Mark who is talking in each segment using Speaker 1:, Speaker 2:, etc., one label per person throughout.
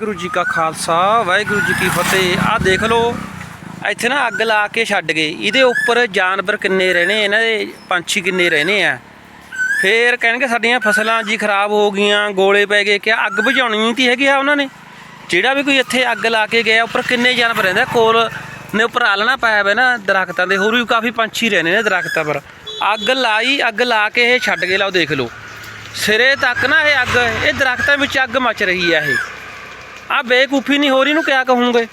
Speaker 1: ਵਾਹਿਗੁਰੂ ਜੀ ਕਾ ਖਾਲਸਾ, ਵਾਹਿਗੁਰੂ ਜੀ ਕੀ ਫਤਿਹ। ਆਹ ਦੇਖ ਲਓ, ਇੱਥੇ ਨਾ ਅੱਗ ਲਾ ਕੇ ਛੱਡ ਗਏ। ਇਹਦੇ ਉੱਪਰ ਜਾਨਵਰ ਕਿੰਨੇ ਰਹਿਣੇ, ਇਹਨਾਂ ਦੇ ਪੰਛੀ ਕਿੰਨੇ ਰਹਿਣੇ ਆ। ਫੇਰ ਕਹਿਣਗੇ ਸਾਡੀਆਂ ਫਸਲਾਂ ਜੀ ਖਰਾਬ ਹੋ ਗਈਆਂ, ਗੋਲੇ ਪੈ ਗਏ। ਕਿ ਅੱਗ ਬੁਝਾਉਣੀ ਨਹੀਂ ਤੀ ਹੈਗੀ ਆ ਉਹਨਾਂ ਨੇ? ਜਿਹੜਾ ਵੀ ਕੋਈ ਇੱਥੇ ਅੱਗ ਲਾ ਕੇ ਗਿਆ, ਉੱਪਰ ਕਿੰਨੇ ਜਾਨਵਰ ਰਹਿੰਦੇ ਕੋਲ ਨੇ ਉੱਪਰ ਆਲਣਾ ਪਾਇਆ ਹੋਇਆ ਨਾ ਦਰਖਤਾਂ ਦੇ, ਹੋਰ ਵੀ ਕਾਫੀ ਪੰਛੀ ਰਹਿੰਦੇ ਨੇ ਦਰਖਤਾਂ ਪਰ। ਅੱਗ ਲਾਈ, ਅੱਗ ਲਾ ਕੇ ਇਹ ਛੱਡ ਗਏ। ਲਾਓ ਦੇਖ ਲਓ। ਸਿਰੇ ਤੱਕ ਨਾ ਇਹ ਅੱਗ, ਇਹ ਦਰਖਤਾਂ ਵਿੱਚ ਅੱਗ ਮਚ ਰਹੀ ਆ ਇਹ। ਆ ਬੇਕੂਫੀ ਨਹੀਂ ਹੋ ਰਹੀ ਨੂੰ ਕਿਆ ਕਹੂੰਗੇ?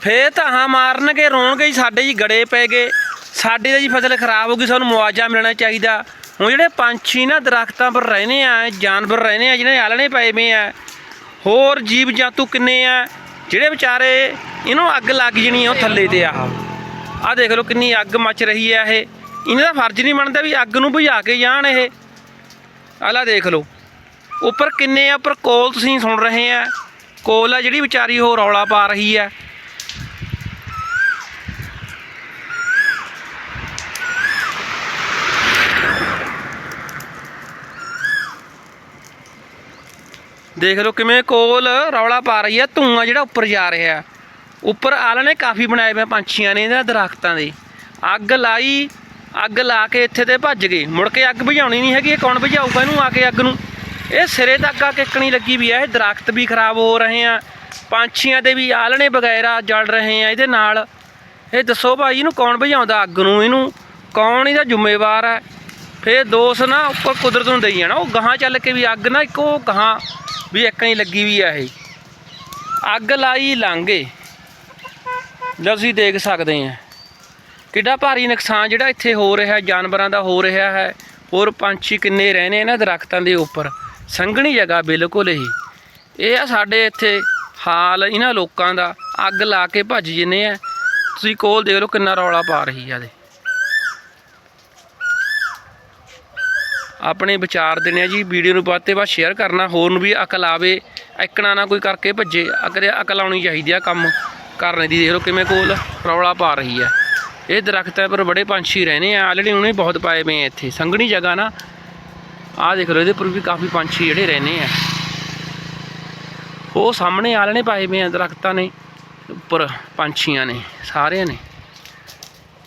Speaker 1: ਫੇਰ ਤਾਂ ਮਾਰਨਗੇ, ਰੋਣਗੇ ਜੀ, ਸਾਡੇ ਜੀ ਗੜੇ ਪੈ ਗਏ। ਸਾਡੇ ਦੀ ਜੀ ਫਸਲ ਖਰਾਬ ਹੋ ਗਈ, ਸਾਨੂੰ ਮੁਆਵਜ਼ਾ ਮਿਲਣਾ ਚਾਹੀਦਾ। ਹੁਣ ਜਿਹੜੇ ਪੰਛੀ ਨਾ ਦਰਖਤਾਂ ਪਰ ਰਹਿੰਦੇ ਆ, ਜਾਨਵਰ ਰਹਿੰਦੇ ਆ, ਜਿਹਨਾਂ ਦੇ ਆਲਣੇ ਪਏ ਵੇ ਆ, ਹੋਰ ਜੀਵ ਜੰਤੂ ਕਿੰਨੇ ਆ, ਜਿਹੜੇ ਵਿਚਾਰੇ ਇਹਨੂੰ ਅੱਗ ਲੱਗ ਜਣੀ ਆ, ਉਹ ਥੱਲੇ ਤੇ ਆ। ਆ ਦੇਖ ਲਓ ਕਿੰਨੀ ਅੱਗ ਮੱਚ ਰਹੀ ਆ ਇਹ। ਇਹਨਾਂ ਦਾ ਫਰਜ਼ ਨਹੀਂ ਬਣਦਾ ਵੀ ਅੱਗ ਨੂੰ ਬੁਝਾ ਕੇ ਜਾਣ ਇਹ। ਆਲਾ ਦੇਖ ਲਓ। ਉੱਪਰ ਕਿੰਨੇ ਆ? ਉੱਪਰ ਕੋਲ ਤੁਸੀਂ ਸੁਣ ਰਹੇ ਆ। ਕੋਲ ਆ ਜਿਹੜੀ ਵਿਚਾਰੀ ਉਹ ਰੌਲਾ ਪਾ ਰਹੀ ਆ। ਦੇਖ ਲਓ ਕਿਵੇਂ ਕੋਲ ਰੌਲਾ ਪਾ ਰਹੀ ਆ। ਧੂਆਂ ਜਿਹੜਾ ਉੱਪਰ ਜਾ ਰਿਹਾ। ਉੱਪਰ ਆਲਣੇ ਕਾਫੀ ਬਣਾਏ ਹੋਏ ਪੰਛੀਆਂ ਨੇ ਇਹਨਾਂ ਦਰਖਤਾਂ ਦੇ। ਅੱਗ ਲਾਈ, ਅੱਗ ਲਾ ਕੇ ਇੱਥੇ ਤੇ ਭੱਜ ਗਏ। ਮੁੜ ਕੇ ਅੱਗ ਬੁਝਾਉਣੀ ਨਹੀਂ ਹੈਗੀ। ਇਹ ਕੌਣ ਬੁਝਾਊਗਾ ਇਹਨੂੰ? ਆ ਕੇ ਅੱਗ ਨੂੰ। ਇਹ ਸਿਰੇ ਤੱਕ ਆ ਕਿੱਕਣੀ ਲੱਗੀ ਵੀ ਹੈ ਇਹ ਦਰਖਤ ਵੀ ਖਰਾਬ ਹੋ ਰਹੇ ਆ, ਪੰਛੀਆਂ ਦੇ ਵੀ ਆਲਣੇ ਵਗੈਰਾ ਜਲ ਰਹੇ ਆ, ਇਹਦੇ ਨਾਲ। ਇਹ ਦੱਸੋ ਭਾਈ, ਇਹਨੂੰ ਕੌਣ ਬੁਝਾਉਂਦਾ ਅੱਗ ਨੂੰ? ਇਹਨੂੰ ਕੌਣ ਇਹਦਾ ਜ਼ਿੰਮੇਵਾਰ ਹੈ ਫੇਰ ਦੋਸ਼ ਨਾ ਉੱਪਰ ਕੁਦਰਤ ਨੂੰ ਦੇਈ ਜਾਣਾ। ਉਹ ਗਾਹਾਂ ਚੱਲ ਕੇ ਵੀ ਅੱਗ ਨਾ ਇੱਕੋ ਗਾਹਾਂ ਵੀ ਇੱਕ ਹੀ ਲੱਗੀ ਵੀ ਆ ਇਹ। ਅੱਗ ਲਾਈ ਲਾਂਗੇ ਜਦ ਤੁਸੀਂ ਦੇਖ ਸਕਦੇ ਆ। ਕਿੱਡਾ ਭਾਰੀ ਨੁਕਸਾਨ ਜਿਹੜਾ ਇੱਥੇ ਹੋ ਰਿਹਾ, ਜਾਨਵਰਾਂ ਦਾ ਹੋ ਰਿਹਾ ਹੈ। ਹੋਰ ਪੰਛੀ ਕਿੰਨੇ ਰਹਿਣੇ ਇਹਨਾਂ ਦਰਖਤਾਂ ਦੇ ਉੱਪਰ। ਸੰਘਣੀ ਜਗ੍ਹਾ ਬਿਲਕੁਲ ਹੀ। ਇਹ ਆ ਸਾਡੇ ਇੱਥੇ ਹਾਲ ਇਹਨਾਂ ਲੋਕਾਂ ਦਾ। ਅੱਗ ਲਾ ਕੇ ਭੱਜ ਜਿੰਨੇ ਆ। ਤੁਸੀਂ ਕੋਲ ਦੇਖ ਲਓ ਕਿੰਨਾ ਰੌਲਾ ਪਾ ਰਹੀ ਆ ਦੇ ਆਪਣੇ ਵਿਚਾਰ ਦੇਣੇ ਆ ਜੀ, ਵੀਡੀਓ ਨੂੰ ਵੱਧ ਤੇ ਵੱਧ ਸ਼ੇਅਰ ਕਰਨਾ। ਹੋਰ ਨੂੰ ਵੀ ਅਕਲ ਆਵੇ, ਇਕਣਾ ਨਾ ਕੋਈ ਕਰਕੇ ਭੱਜੇ। ਅਗਰ ਅਕਲ ਆਉਣੀ ਚਾਹੀਦੀ ਆ ਕੰਮ ਕਰਨ ਦੀ, ਦੇਖ ਲਓ ਕਿਵੇਂ ਕੋਲ ਰੌਲਾ ਪਾ ਰਹੀ ਆ। ਇਹ ਦਰਖਤਾਂ ਪਰ ਬੜੇ ਪੰਛੀ ਰਹਿੰਦੇ ਆ। ਆਲਰੇਡੀ ਉਹਨੇ ਬਹੁਤ ਪਾਏ ਪਏ ਇੱਥੇ। ਸੰਘਣੀ ਜਗ੍ਹਾ ਨਾ ਆਹ ਦੇਖ ਲਓ, ਇਹਦੇ ਉੱਪਰ ਵੀ ਕਾਫੀ ਪੰਛੀ ਜਿਹੜੇ ਰਹਿੰਦੇ ਆ। ਉਹ ਸਾਹਮਣੇ ਆਲਣੇ ਪਾਏ ਪਏ ਆ, ਦਰਖਤਾਂ ਨੇ, ਉੱਪਰ ਪੰਛੀਆਂ ਨੇ, ਸਾਰਿਆਂ ਨੇ।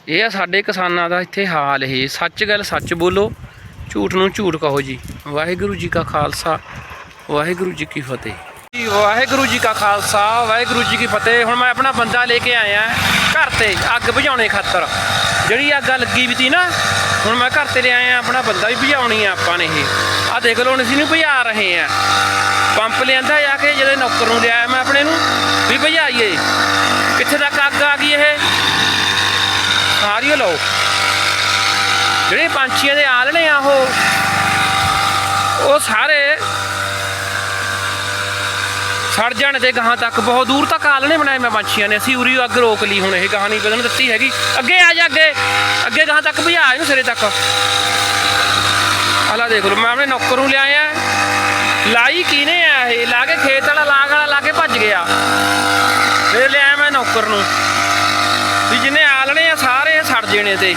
Speaker 1: ਇਹ ਆ ਸਾਡੇ ਕਿਸਾਨਾਂ ਦਾ ਇੱਥੇ ਹਾਲ ਇਹ। ਸੱਚ ਗੱਲ ਸੱਚ ਬੋਲੋ, ਝੂਠ ਨੂੰ ਝੂਠ ਕਹੋ ਜੀ। ਵਾਹਿਗੁਰੂ ਜੀ ਕਾ ਖਾਲਸਾ, ਵਾਹਿਗੁਰੂ ਜੀ ਕੀ ਫਤਿਹ। ਜੀ ਵਾਹਿਗੁਰੂ ਜੀ ਕਾ ਖਾਲਸਾ, ਵਾਹਿਗੁਰੂ ਜੀ ਕੀ ਫਤਿਹ। ਹੁਣ ਮੈਂ ਆਪਣਾ ਬੰਦਾ ਲੈ ਕੇ ਆਇਆ, ਘਰ ਤੇ ਅੱਗ ਬੁਝਾਉਣੇ ਖਾਤਰ। ਜਿਹੜੀ ਅੱਗ ਲੱਗੀ ਵੀ ਤੀ ਨਾ ਹੁਣ ਮੈਂ ਘਰ ਤੇ ਲੈ ਆਇਆ, ਆਪਣਾ ਬੰਦਾ ਵੀ ਬੁਝਾਉਣੀ ਆ ਆਪਾਂ ਨੇ ਇਹ। ਆ ਦੇਖ ਲਓ, ਹੁਣ ਅਸੀਂ ਨੂੰ ਬੁਝਾ ਰਹੇ ਆ। ਪੰਪ ਲਿਆਂਦਾ ਜਾ ਕੇ, ਜਿਹੜੇ ਨੌਕਰ ਨੂੰ ਲਿਆਇਆ ਮੈਂ ਆਪਣੇ ਨੂੰ, ਵੀ ਭਜਾਈਏ। ਕਿੱਥੇ ਤੱਕ ਅੱਗ ਆ ਗਈ ਇਹ? ਸਾਰੀ ਲਓ। ਜਿਹੜੇ ਪੰਛੀਆਂ ਦੇ ਆਲਣੇ ਆ ਉਹ ਉਹ ਸਾਰੇ ਸੜ ਜਾਣ ਦੇ ਗਾਹਾਂ ਤੱਕ ਬਹੁਤ ਦੂਰ ਤੱਕ ਆਲਣੇ ਬਣਾਏ ਮੈਂ ਪੰਛੀਆਂ ਨੇ। ਅਸੀਂ ਉਰੀ ਅੱਗ ਰੋਕ ਲਈ ਹੁਣ ਇਹ ਗਾਹਾਂ ਨਹੀਂ ਦਿੱਤੀ ਹੈਗੀ। ਅੱਗੇ ਆ ਜਾ ਅੱਗੇ। ਅੱਗੇ ਗਾਹਾਂ ਤੱਕ ਭਜਾ ਇਹਨੂੰ ਸਿਰੇ ਤੱਕ। ਆਲਾ ਦੇਖ ਲਓ, ਮੈਂ ਆਪਣੇ ਨੌਕਰ ਨੂੰ ਲਿਆਇਆ। ਲਾਈ ਕਿਨੇ ਆ ਇਹ? ਲਾ ਕੇ ਖੇਤ ਵਾਲਾ, ਲਾਗ ਵਾਲਾ ਲਾ ਕੇ ਭੱਜ ਗਿਆ। ਫਿਰ ਲਿਆ ਮੈਂ ਨੌਕਰ ਨੂੰ। ਵੀ ਜਿੰਨੇ ਆਲਣੇ ਆ ਸਾਰੇ ਸੜ ਜਣੇ ਤੇ।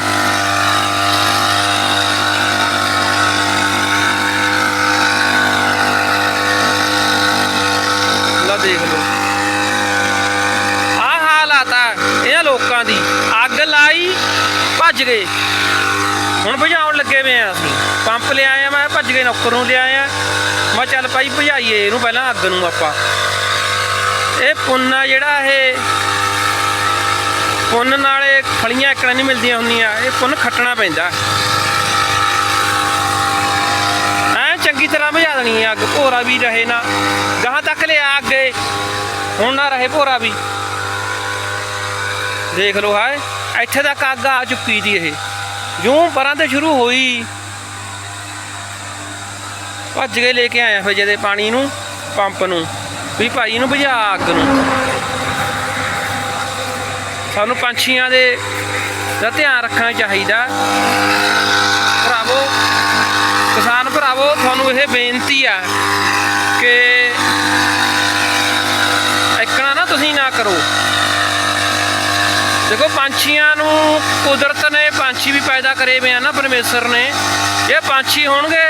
Speaker 1: ਦੇਖ ਲਓ। ਆਹ ਹਾਲਾਤ ਆ ਇਹਨਾਂ ਲੋਕਾਂ ਦੀ। ਅੱਗ ਲਾਈ, ਭੱਜ ਗਏ। ਹੁਣ ਬੁਝਾਉਣ ਲੱਗੇ ਵੇ ਆ ਅਸੀਂ। ਪੰਪ ਲਿਆਏ ਆ, ਮੈਂ ਭੱਜ ਗਏ, ਨੌਕਰ ਨੂੰ ਲਿਆਏ ਆ। ਮੈਂ ਚੱਲ ਭਾਈ, ਭਜਾਈਏ ਇਹਨੂੰ ਪਹਿਲਾਂ ਅੱਗ ਨੂੰ ਆਪਾਂ। ਇਹ ਪੁੰਨ ਜਿਹੜਾ ਇਹ ਪੁੰਨ ਨਾਲੇ ਫਲੀਆਂ ਇਕਣਾ ਨਹੀਂ ਮਿਲਦੀਆਂ ਹੁੰਦੀਆਂ। ਇਹ ਪੁੰਨ ਖੱਟਣਾ ਪੈਂਦਾ। ਐ ਤਰ੍ਹਾਂ ਬੁਝਾ ਦੇਣੀ ਆ, ਅੱਗ ਭੋਰਾ ਵੀ ਰਹੇ ਨਾ। ਗਾਹਾਂ ਤੱਕ ਲਿਆ ਅੱਗੇ, ਹੁਣ ਨਾ ਰਹੇ ਭੋਰਾ ਵੀ। ਦੇਖ ਲਓ ਹਾਏ, ਇੱਥੇ ਤੱਕ ਅੱਗ ਆ ਚੁੱਕੀ ਦੀ ਇਹ। ਜੂੰ ਪਰਾਂ ਤੇ ਸ਼ੁਰੂ ਹੋਈ। ਭੱਜ ਕੇ ਲੈ ਕੇ ਆਇਆ ਫਿਰ ਜਦੇ ਪਾਣੀ ਨੂੰ, ਪੰਪ ਨੂੰ, ਵੀ ਭਾਈ ਇਹਨੂੰ ਬੁਝਾ ਅੱਗ ਨੂੰ। ਸਾਨੂੰ ਪੰਛੀਆਂ ਦੇ ਦਾ ਧਿਆਨ ਰੱਖਣਾ ਚਾਹੀਦਾ। ਭਰਾਵੋ ਕਿਸਾਨ ਭਰਾਵੋ, ਤੁਹਾਨੂੰ ਇਹ ਬੇਨਤੀ ਆ ਕਿ ਇਕਣਾ ਨਾ ਤੁਸੀਂ ਨਾ ਕਰੋ। ਦੇਖੋ, ਪੰਛੀਆਂ ਨੂੰ ਕੁਦਰਤ ਨੇ ਪੰਛੀ ਵੀ ਪੈਦਾ ਕਰੇ ਹੋਏ ਆ ਨਾ, ਪਰਮੇਸ਼ਰ ਨੇ। ਇਹ ਪੰਛੀ ਹੋਣਗੇ,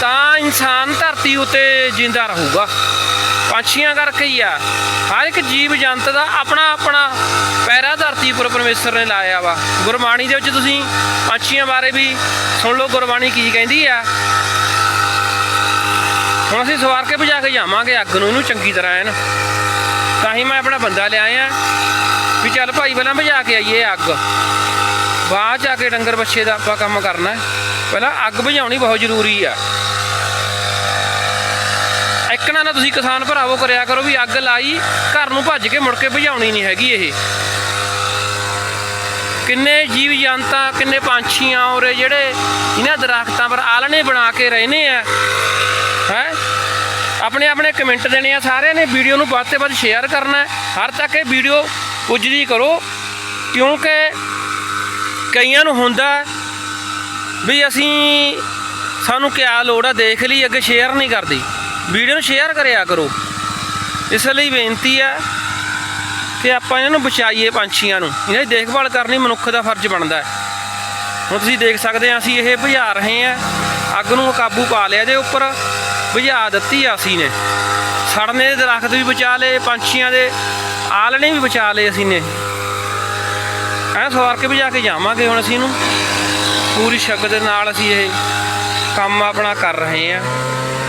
Speaker 1: ਤਾਂ ਇਨਸਾਨ ਧਰਤੀ ਉਤੇ ਜਿੰਦਾ ਰਹੂਗਾ। ਪੰਛੀਆਂ ਕਰਕੇ ਹੀ ਆ। ਹਰ ਇੱਕ ਜੀਵ ਜੰਤ ਦਾ ਆਪਣਾ ਆਪਣਾ ਪੈਰਾ ਧਰਤੀ ਉੱਪਰ ਪਰਮੇਸ਼ਰ ਨੇ ਲਾਇਆ ਵਾ। ਗੁਰਬਾਣੀ ਦੇ ਵਿੱਚ ਤੁਸੀਂ ਪੰਛੀਆਂ ਬਾਰੇ ਵੀ ਸੁਣ ਲਓ, ਗੁਰਬਾਣੀ ਕੀ ਕਹਿੰਦੀ ਆ। ਹੁਣ ਅਸੀਂ ਸਵਾਰ ਕੇ ਭਜਾ ਕੇ ਜਾਵਾਂਗੇ ਅੱਗ ਨੂੰ, ਇਹਨੂੰ ਚੰਗੀ ਤਰ੍ਹਾਂ ਐਨ। ਤਾਂ ਹੀ ਮੈਂ ਆਪਣਾ ਬੰਦਾ ਲਿਆਇਆ ਵੀ ਚੱਲ ਭਾਈ, ਪਹਿਲਾਂ ਭਜਾ ਕੇ ਆਈਏ ਅੱਗ। ਬਾਅਦ ਚ ਆ ਕੇ ਡੰਗਰ ਬੱਛੇ ਦਾ ਆਪਾਂ ਕੰਮ ਕਰਨਾ। ਪਹਿਲਾਂ ਅੱਗ ਬੁਝਾਉਣੀ ਬਹੁਤ ਜ਼ਰੂਰੀ ਆ। ਇੱਕਣਾ ਨਾ ਤੁਸੀਂ ਕਿਸਾਨ ਭਰਾਵੋ, ਕਰਿਆ ਕਰੋ ਵੀ ਅੱਗ ਲਾਈ, ਘਰ ਨੂੰ ਭੱਜ ਕੇ ਮੁੜ ਕੇ ਭਜਾਉਣੀ ਨਹੀਂ ਹੈਗੀ ਇਹ। ਕਿੰਨੇ ਜੀਵ ਜੰਤਾਂ, ਕਿੰਨੇ ਪੰਛੀਆਂ ਔਰ ਜਿਹੜੇ ਇਹਨਾਂ ਦਰਖਤਾਂ ਪਰ ਆਲਣੇ ਬਣਾ ਕੇ ਰਹਿੰਦੇ ਆ। ਹੈ? ਆਪਣੇ ਆਪਣੇ ਕਮੈਂਟ ਦੇਣੇ ਆ ਸਾਰਿਆਂ ਨੇ, ਵੀਡੀਓ ਨੂੰ ਵੱਧ ਤੋਂ ਵੱਧ ਸ਼ੇਅਰ ਕਰਨਾ ਹਰ ਤੱਕ ਇਹ ਵੀਡੀਓ ਪੁੱਜਦੀ ਕਰੋ, ਕਿਉਂਕਿ ਕਈਆਂ ਨੂੰ ਹੁੰਦਾ ਵੀ ਅਸੀਂ ਸਾਨੂੰ ਕਿਆ ਲੋੜ ਆ, ਦੇਖ ਲਈ, ਅੱਗੇ ਸ਼ੇਅਰ ਨਹੀਂ ਕਰਦੀ। ਵੀਡੀਓ ਨੂੰ ਸ਼ੇਅਰ ਕਰਿਆ ਕਰੋ। ਇਸ ਲਈ ਬੇਨਤੀ ਹੈ ਕਿ ਆਪਾਂ ਇਹਨਾਂ ਨੂੰ ਬਚਾਈਏ ਪੰਛੀਆਂ ਨੂੰ। ਇਹਨਾਂ ਦੀ ਦੇਖਭਾਲ ਕਰਨੀ ਮਨੁੱਖ ਦਾ ਫਰਜ਼ ਬਣਦਾ ਹੈ। ਹੁਣ ਤੁਸੀਂ ਦੇਖ ਸਕਦੇ ਆ, ਅਸੀਂ ਇਹ ਬੁਝਾ ਰਹੇ ਆ। ਅੱਗ ਨੂੰ ਕਾਬੂ ਪਾ ਲਿਆ ਇਹਦੇ ਉੱਪਰ। ਬੁਝਾ ਦਿੱਤੀ ਆ ਅਸੀਂ ਨੇ। ਸੜਨੇ ਦੇ ਦਰਖਤ ਵੀ ਬਚਾ ਲਏ, ਪੰਛੀਆਂ ਦੇ ਆਲਣੇ ਵੀ ਬਚਾ ਲਏ ਅਸੀਂ ਨੇ। ਐ ਸਵਾਰ ਕੇ ਬੁਝਾ ਕੇ ਜਾਵਾਂਗੇ ਹੁਣ ਅਸੀਂ ਇਹਨੂੰ। ਪੂਰੀ ਸ਼ਕਤ ਦੇ ਨਾਲ ਅਸੀਂ ਇਹ ਕੰਮ ਆਪਣਾ ਕਰ ਰਹੇ ਆ।